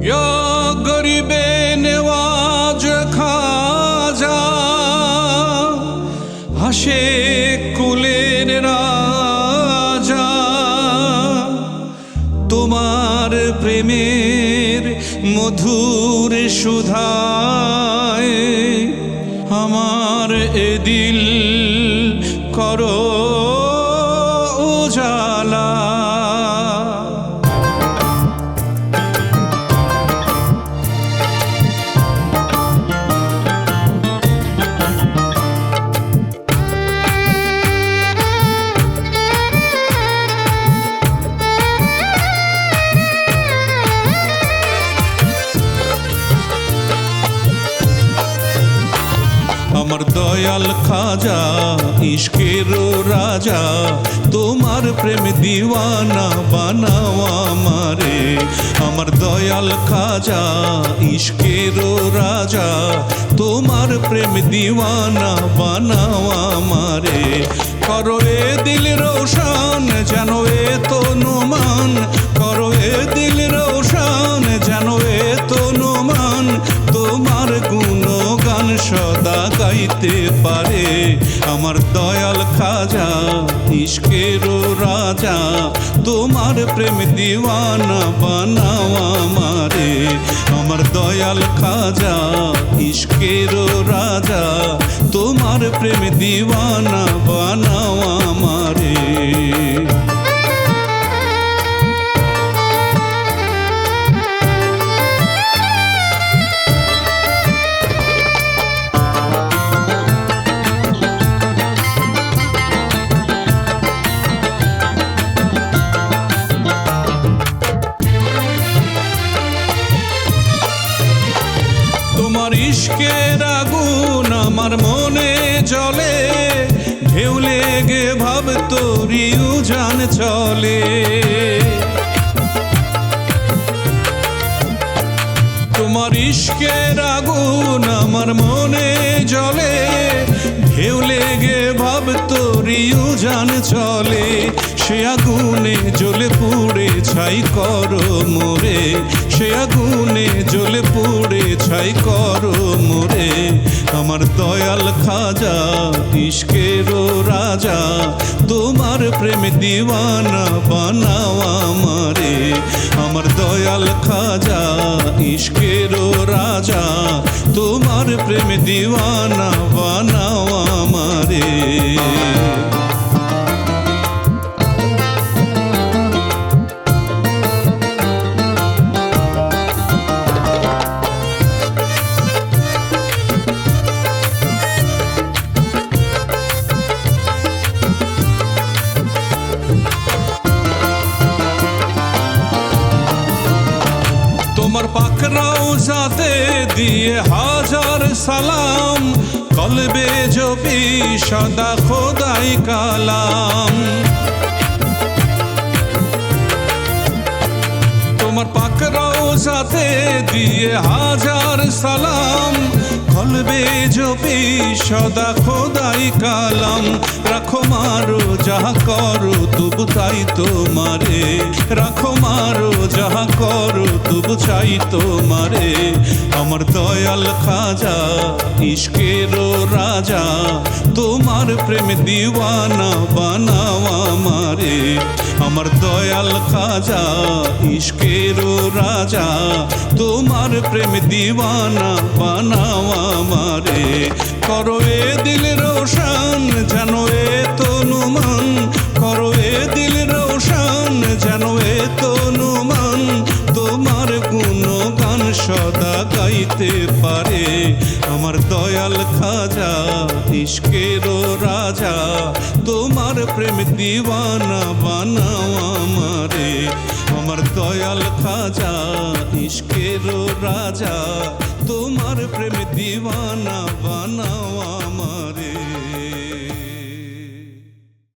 یا گریب খাজা, হাসে কুলের রাজা। তোমার প্রেমের মধুর সুধায় আমার এ দিল করো উজালা। আমার দয়াল খাজা, ইশকের রাজা, তোমার প্রেম দিওয়ানা বানাও আমারে। আমার দয়াল খাজা, ইশকের রাজা, তোমার প্রেম দিওয়ানা বানাও আমারে। করো এ দিল রোশন, যেন এ তনুমান। করো এ দিল রোশন গাইতে পারে। আমার দয়াল খাজা, ইশকের রাজা, তোমার প্রেম দিওয়ানা বানাও আমারে। আমার দয়াল খাজা, ইশকের রাজা, তোমার প্রেম দিওয়ানা বানাও আমারে। ইশকের আগুন আমার মনে জলে ঢেউ লেগে ভাব তোরি উজান চলে। তোমার ইশকের আগুন আমার মনে জলে ঢেউ লেগে ভাব তোরি উজান চলে। সে আগুনে জ্বলে পুড়ে ছাই করো মোরে। সে আগুনে জ্বলে পুড়ে ছাই করো মোরে। আমার দয়াল খাজা ইশকের রাজা, তোমার প্রেম দিওয়ানা বানাও আমারে। আমার দয়াল খাজা ইশকের রাজা, তোমার প্রেম দিওয়ানা বানাও আমারে। যাতে দিয়ে হাজার সালাম। কলবে জপি সদা খোদাই কালাম। সাথে দিয়ে হাজার সালাম। খলবে জপি সদা খোদাই কালাম। রাখো মারো যাহা করো, তবু তাই তোমারে। রাখো মারো যাহা করো, তবু চাই তোমারে। আমার দয়াল খাজা, ইশকের রাজা, তোমার প্রেম দিওয়ানা বানাও আমারে। আমার দয়াল খাজা, ইশকের রাজা, তোমার প্রেম দিওয়ানা বানাও আমারে। করো এ দিল রোশন গাইতে পারে। আমার দয়াল খাজা ইশকের রাজা, তোমার প্রেম দিওয়ানা বানাও আমারে। আমার দয়াল খাজা ইশকের রাজা, তোমার প্রেম দিওয়ানা বানাও